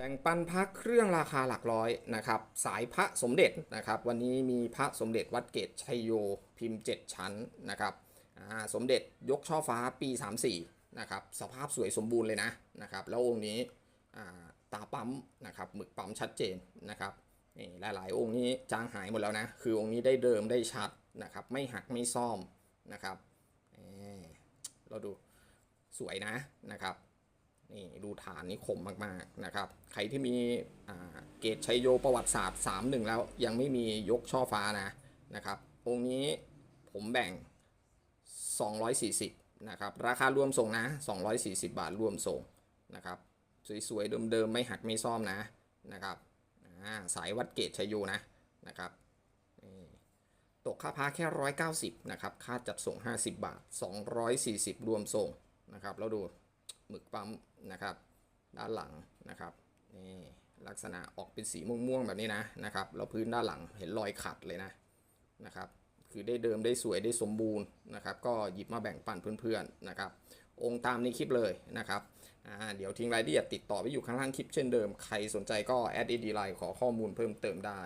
แบ่งปันพระเครื่องราคาหลักร้อยนะครับสายพระสมเด็จนะครับวันนี้มีพระสมเด็จวัดเกตชัยโยพิมพ์ 7 ชั้นนะครับสมเด็จยกช่อฟ้าปี 34นะครับสภาพสวยสมบูรณ์เลยนะนะครับแล้วองค์นี้ตาปั๊มนะครับหมึกปั๊มชัดเจนนะครับนี่หลาย ๆ องค์นี้จางหายหมดแล้วนะคือองค์นี้ได้เดิมได้ชัดนะครับไม่หักไม่ซ่อมนะครับเราดูสวยนะนะครับ นี่ดูฐานนี้คมมากๆนะครับ ใครที่มีเกตชัยโยประวัติศาสตร์3 1 แล้วยังไม่มียกช่อฟ้านะนะครับองค์นี้ผมแบ่ง 240นะครับราคารวมส่งนะ 240 บาทรวมส่งนะครับสวยๆเดิมๆไม่หักไม่ซ่อมนะนะครับสายวัดเกตชัยโยนะนะครับตกค่าพาแค่ 190นะครับค่าจัดส่ง 50 บาท 240 รวมส่งนะครับแล้วดู หมึกปั๊มนะครับ ด้านหลังนะครับนี่ลักษณะออกเป็นสีม่วงๆแบบนี้นะนะครับแล้วพื้นด้านหลังเห็นรอยขัดเลยนะนะครับคือได้เดิมได้สวยได้สมบูรณ์นะครับ ก็หยิบมาแบ่งปันเพื่อนๆนะครับ องค์ตามในคลิปเลยนะครับอ่าเดี๋ยวทิ้งรายละเอียดติดต่อไว้อยู่ข้างล่างคลิปเช่นเดิม ใครสนใจก็แอดเอดีไลน์ขอข้อมูลเพิ่มเติมได้